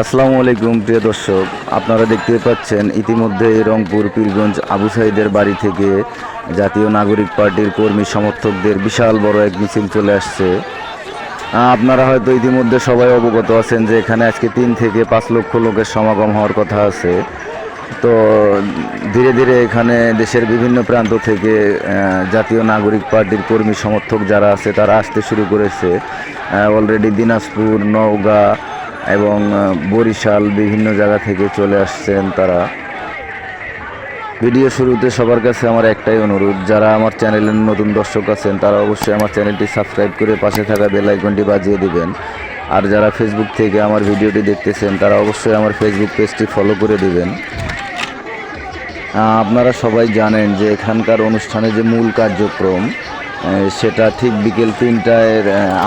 আসসালামু আলাইকুম, প্রিয় দর্শক। আপনারা দেখতে পাচ্ছেন ইতিমধ্যে রংপুর, পীরগঞ্জ আবু সাইদের বাড়ি থেকে জাতীয় নাগরিক পার্টির কর্মী সমর্থকদের বিশাল বড় এক মিছিল চলে আসছে। আপনারা হয়তো ইতিমধ্যে সবাই অবগত আছেন যে এখানে আজকে তিন থেকে পাঁচ লক্ষ লোকের সমাগম হওয়ার কথা আছে। তো ধীরে ধীরে এখানে দেশের বিভিন্ন প্রান্ত থেকে জাতীয় নাগরিক পার্টির কর্মী সমর্থক যারা আছে, তারা আসতে শুরু করেছে। অলরেডি দিনাজপুর, নওগাঁ এবং বরিশাল বিভিন্ন জায়গা থেকে চলে আসছেন তারা। ভিডিও শুরুতে সবার কাছে আমার একটাই অনুরোধ, যারা আমার চ্যানেলের নতুন দর্শক আছেন, তারা অবশ্যই আমার চ্যানেলটি সাবস্ক্রাইব করে পাশে থাকা বেল আইকনটি বাজিয়ে দিবেন। আর যারা ফেসবুক থেকে আমার ভিডিওটি দেখতেছেন, তারা অবশ্যই আমার ফেসবুক পেজটি ফলো করে দিবেন। আপনারা সবাই জানেন যে এখানকার অনুষ্ঠানে যে মূল কার্যক্রম সেটা ঠিক বিকেল তিনটায়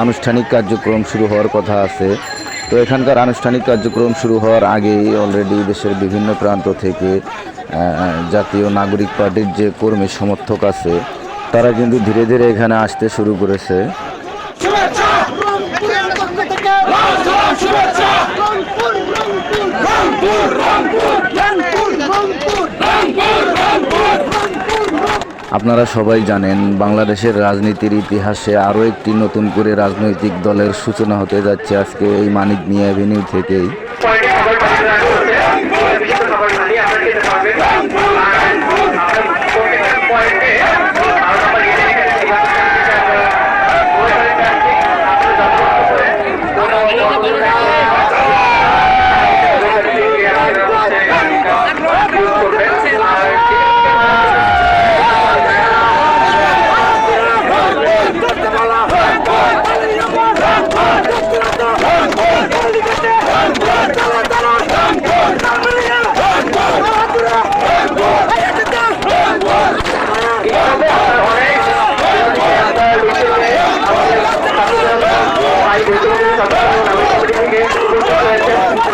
আনুষ্ঠানিক কার্যক্রম শুরু হওয়ার কথা আছে। তো এখানকার আনুষ্ঠানিক কার্যক্রম শুরু হওয়ার আগেই অলরেডি দেশের বিভিন্ন প্রান্ত থেকে জাতীয় নাগরিক পার্টির যে কর্মী সমর্থক আছে তারা কিন্তু ধীরে ধীরে এখানে আসতে শুরু করেছে। আপনারা সবাই জানেন, বাংলাদেশের রাজনীতির ইতিহাসে আরও একটি নতুন করে রাজনৈতিক দলের সূচনা হতে যাচ্ছে আজকে এই মানিক মিয়া অ্যাভিনিউ থেকেই।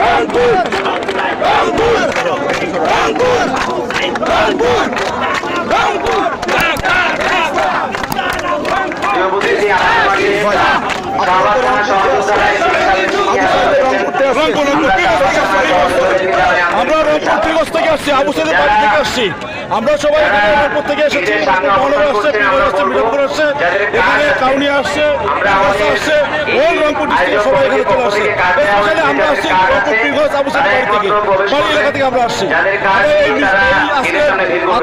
রংপুর রংপুর পীরগঞ্জ থেকে আসছি। আমরা রংপুর পীরগঞ্জ থেকে আসছি আবু সাইদের বাড়ি থেকে আসছি। আমরা সবাই এখানে থেকে এসেছি। মহানগর আসছে আসছে মিরপুর আসছে। এখানে কাউনি আসছে আসছে। ওই রংপুর ডিস্ট্রিক্টের সবাই এখানে চলে আসছে। স্পেশালি আমরা আসছি রংপুর পীরগঞ্জ আবু বাড়ি থেকে বাড়ি এলাকা থেকে আমরা আসছি। আমরা এই মিস-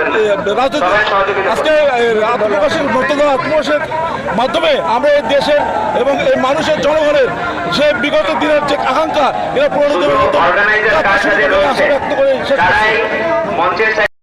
এই আজকে আজকে আত্মপ্রকাশের মর্যাদা আত্মপ্রকাশের মাধ্যমে আমরা এই দেশের এবং এই মানুষের জনগণের যে বিগত দিনের যে আকাঙ্ক্ষা এটা পূরণ করে ব্যক্ত করে শেষ